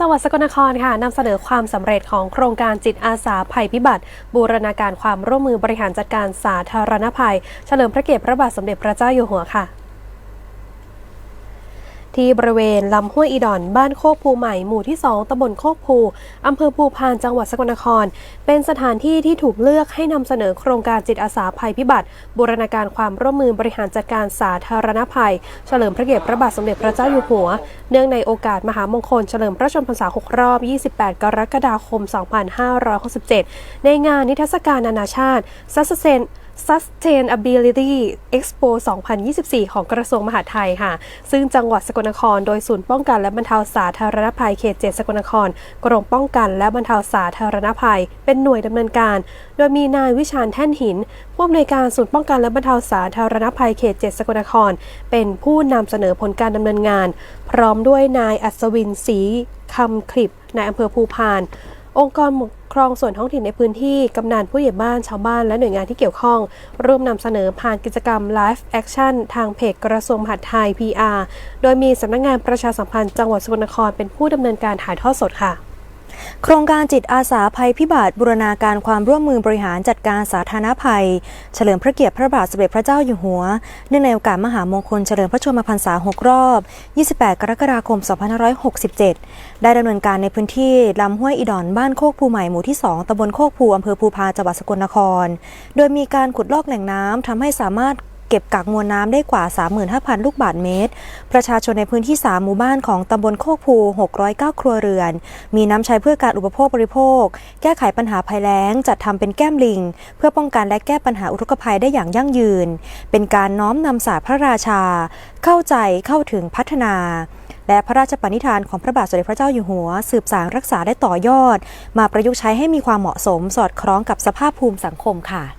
จังหวัดสกลนครค่ะนำเสนอความสำเร็จของโครงการจิตอาสาภัยพิบัติ บูรณาการความร่วมมือบริหารจัดการสาธารณภัย เฉลิมพระเกียรติพระบาทสมเด็จพระเจ้าอยู่หัวค่ะ ที่บริเวณลำห้วยอีดอนบ้านโคกภูใหม่หมู่ที่ 2ตำบลโคกภูอำเภอภูพานจังหวัดสกลนคร เป็นสถานที่ที่ถูกเลือกให้นำเสนอโครงการจิตอาสาภัยพิบัติ บูรณาการความร่วมมือบริหารจัดการสาธารณภัย เฉลิมพระเกียรติพระบาทสมเด็จพระเจ้าอยู่หัว เนื่องในโอกาสมหามงคลเฉลิมพระชนมพรรษา 6 รอบ 28 กรกฎาคม 2567 ในงานนิทรรศการนานาชาติ Sustain Sustainability Expo 2024 ของกระทรวงมหาดไทยค่ะ ซึ่งจังหวัดสกลนคร โดยศูนย์ป้องกันและบรรเทาสาธารณภัยเขต7สกลนคร กรมป้องกันและบรรเทาสาธารณภัย เป็นหน่วยดำเนินการ โดยมีนายวิชาญแท่นหิน ผู้อำนวยการศูนย์ป้องกันและบรรเทาสาธารณภัยเขต7สกลนคร เป็นผู้นำเสนอผลการดำเนินงาน พร้อมด้วยนายอัศวินศรีคำคลิปนายอำเภอภูพาน องค์กรปกครองส่วนท้องถิ่นในพื้นที่ กำนันผู้ใหญ่บ้านชาวบ้านและหน่วยงานที่เกี่ยวข้อง ร่วมนำเสนอผ่านกิจกรรม Live Action ทางเพจกระทรวงมหาดไทย PR โดยมีสำนักงงานประชาสัมพันธ์จังหวัดสกลนครเป็นผู้ดำเนินการถ่ายทอดสดค่ะ โครงการจิตอาสาภัยพิบัติบูรณาการความร่วมมือบริหารจัดการสาธารณภัย เฉลิมพระเกียรติพระบาทสมเด็จพระเจ้าอยู่หัว เนื่องในโอกาสมหามงคลเฉลิมพระชนมพรรษา 6 รอบ 28 กรกฎาคม 2567 ได้ดำเนินการในพื้นที่ลำห้วยอีดอนบ้านโคกภูใหม่หมู่ที่ 2ตำบลโคกภูอำเภอภูพาจังหวัดสกลนคร โดยมีการขุดลอกแหล่งน้ำทำให้สามารถ เก็บกักมวลน้ำได้กว่า 35,000 ลูกบาศก์เมตร ประชาชนในพื้นที่ 3 หมู่บ้านของตำบลโคกภู 609 ครัวเรือน มีน้ำใช้เพื่อการอุปโภคบริโภค แก้ไขปัญหาภัยแล้ง จัดทำเป็นแก้มลิง เพื่อป้องกันและแก้ปัญหาอุทกภัยได้อย่างยั่งยืน เป็นการน้อมนำศาสตร์พระราชา เข้าใจเข้าถึงพัฒนาและพระราชปณิธานของพระบาทสมเด็จพระเจ้าอยู่หัว สืบสานรักษาและต่อยอด มาประยุกต์ใช้ให้มีความเหมาะสมสอดคล้องกับสภาพภูมิสังคมค่ะ